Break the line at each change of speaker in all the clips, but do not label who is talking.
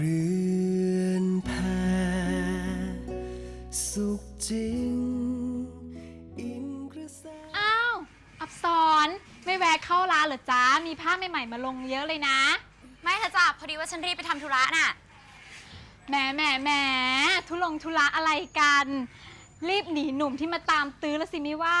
เรือนแพสุขจริง อิงกระแส
อ้าว อับสอนไม่แวะเข้าร้านเหรอจ๊ะมีผ้าใหม่ๆมาลงเยอะเลยนะ
ไม่เธอะจ้ะพอดีว่าฉันรีบไปทำธุระน่ะ
แหมแหมแหมทุลงทุระอะไรกัน รีบหนีหนุ่มที่มาตามตื้อแล้วสิไม่ว่า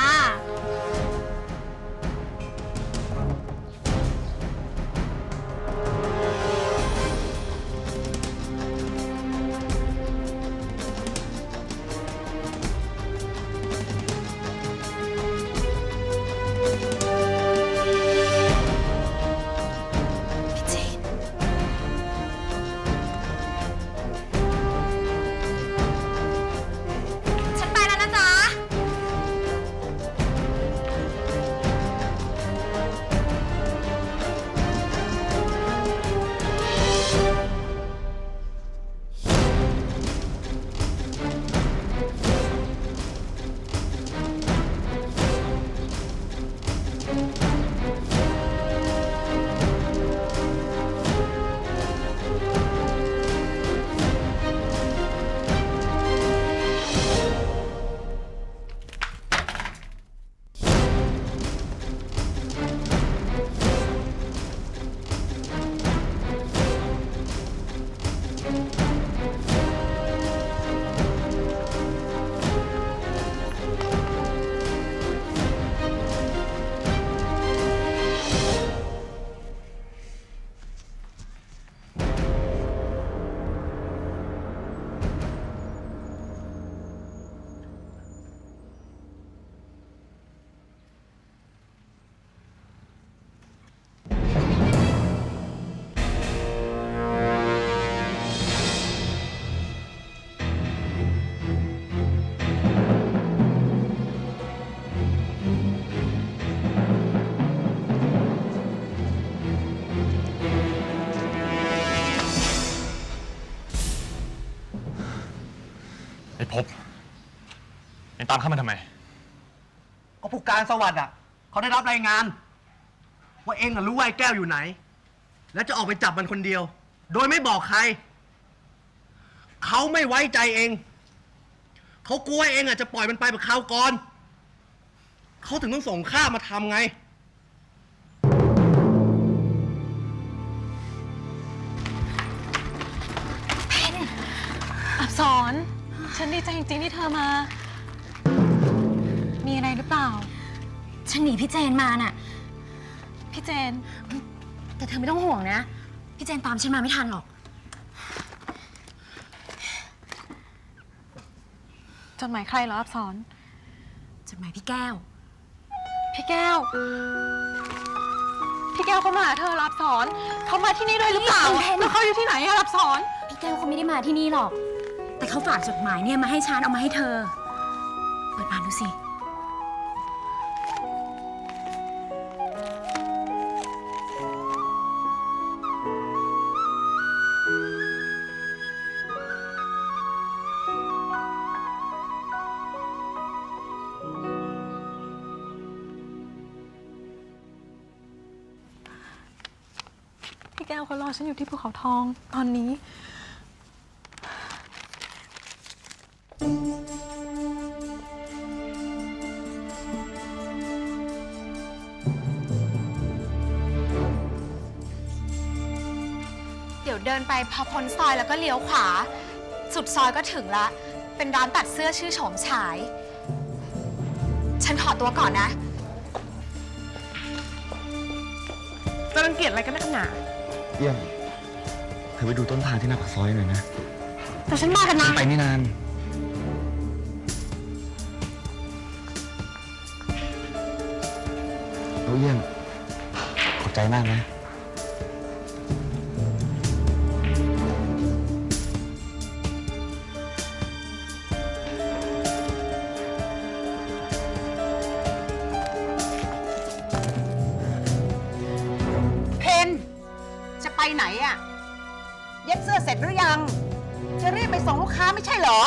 อ็
งตามเข้ามาทำไม
ก็ผู้การสวัสดิ์อะเขาได้รับรายงาน ว่าเองอะรู้ว่าไอ้แก้วอยู่ไหน และจะออกไปจับมันคนเดียว โดยไม่บอกใคร เขาไม่ไว้ใจเอง เขากลัวว่าเองอะจะปล่อยมันไปแบบคราวก่อนเขาถึงต้องส่งข้ามาทำไง
อับสอน ฉันดีใจจริงๆที่เธอมามีอะไรหรือ เปล่า
ฉันหนีพี่เจนมาน่ะ
พี่เจน
แต่เธอไม่ต้องห่วงนะ พี่เจนตามฉันมาไม่ทันหรอก
จดหมายใครเหรออับสอน
จดหมายพี่แก้ว
พี่แก้ว พี่แก้วเขามาหาเธอรับสอน เขามาที่นี่ด้วยหรือเปล่า
เพน
แล้วเขาอยู่ที่ไหนอะรับสอน
พี่แก้วเขาไม่ได้มาที่นี่หรอก แต่เขาฝากจดหมายเนี่ยมาให้ฉันเอามาให้เธอ เปิดอ่านดูสิ
พี่แก้วเขารอฉันอยู่ที่ภูเขาทองตอนนี้
เดี๋ยวเดินไปพอพ้นซอยแล้วก็เลี้ยวขวา สุดซอยก็ถึงละ เป็นร้านตัดเสื้อชื่อโฉมฉาย ฉันขอตัวก่อนนะ
จะรังเกียจอะไรกันนักหนา
เยี่ยมเธอไปดูต้นทางที่หน้าปากซอยหน่อยนะ
แต่ฉันมากันนะ
ไปไม่นาน โอ้เยี่ยมขอบใจมากนะ
ไปไหนอะเย็บเสื้อเสร็จหรือยัง จะรีบไปส่งลูกค้าไม่ใช่เหรอ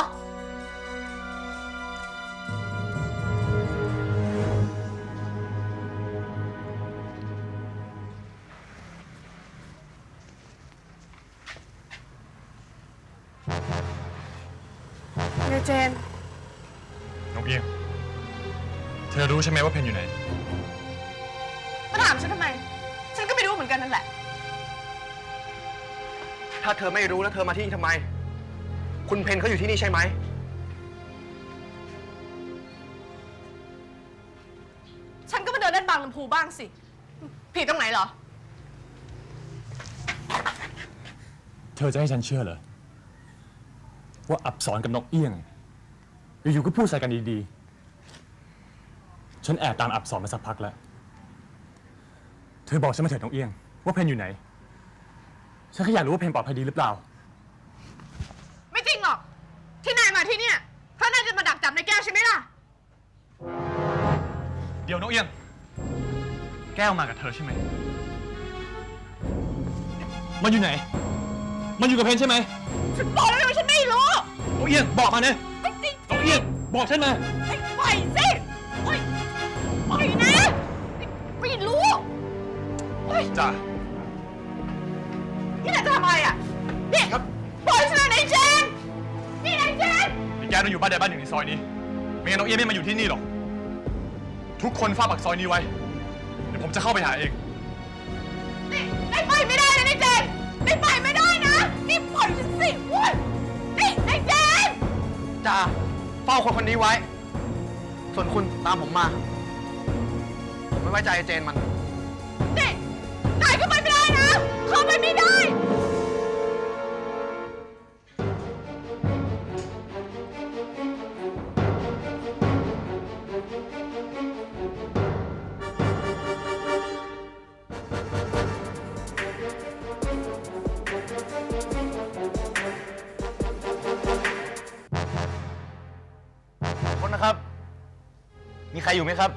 เยเจน
นกเอี้ยง เธอรู้ใช่ไหมว่าเพนอยู่ไหน
มาถามฉันทำไม
ถ้าเธอไม่รู้แล้วเธอมาที่นี่ทำไม คุณเพนเขาอยู่ที่นี่ใช่ไหม
ฉันก็มาเดินเล่นบางลำพูบ้างสิ ผิดตรงไหนเหรอ
เธอจะให้ฉันเชื่อเหรอ ว่าอับสรกับนกเอี้ยง อยู่ๆก็พูดใส่กันดีๆ ฉันแอบตามอับสรมาสักพักแล้ว เธอบอกฉันมาเถิดนกเอี้ยง ว่าเพนอยู่ไหน ฉันแค่อยากรู้ว่าเพนปลอดภัยดีหรือเปล่า
ไม่จริงหรอก ที่นายมาที่เนี่ยเพราะนายจะมาดักจับนายแก้วใช่ไหมล่ะ
เดี๋ยวนกเอี้ยง แก้วมากับเธอใช่ไหม มันอยู่ไหน มันอยู่กับเพนใช่ไหม
ฉันบอกแล้วไงว่าฉันไม่รู้
นกเอี้ยงบอกมาเนี่ย
ไม่จริง
นกเอี้ยงบอกฉันมา
ไม่ปล่อยสิปล่อยปล่อยนะไม่ไม่รู้เฮ้ย
จ้า กแกต้องอยู่บ้านใดบ้านหนึ่งในซอยนี้ ไม่งั้นนกเอี้ยงไม่มาอยู่ที่นี่หรอก ทุกคนเฝ้าปากซอยนี้ไว้ เดี๋ยวผมจะเข้าไปหาเอง
นี่นายไปไม่ได้นะนายเจนนายไปไม่ได้นะ นี่ปล่อยฉันสิเว้ยนี่นายเจน
จ้าเฝ้าคนคนนี้ไว้ ส่วนคุณตามผมมา ผมไม่ไว้ใจไอ้เจนมัน
นี่นายก็ไปไม่ได้นะ เข้าไปไม่ได้
ใครอยู่ไหมครับ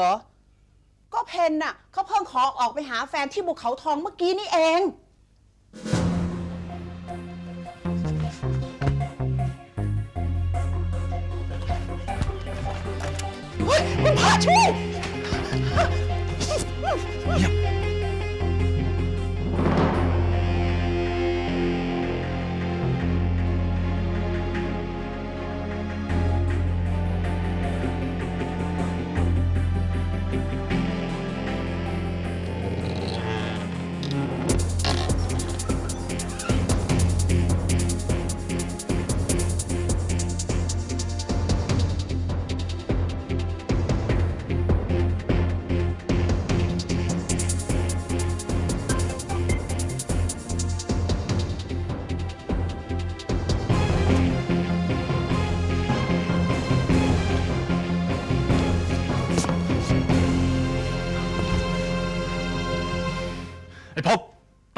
ร
อ
ก็เพนน่ะเขาเพิ่งขอออกไปหาแฟนที่ภูเขาทองเมื่อกี้นี่เอง เฮ้ยคุณพาช่วย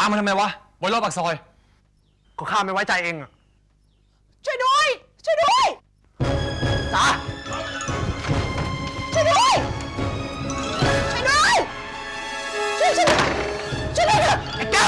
า
มมาทำไมวะบนรอบปากซอย
ก็ข้าไม่ไว้ใจเองอะ
ช่วยด้วย ช่วยด้วย
จ้า
ช่วยด้วย
ช่วยด้วย ช่วยช่วยช่วยด้วยเถอะไอ้แ
ก้า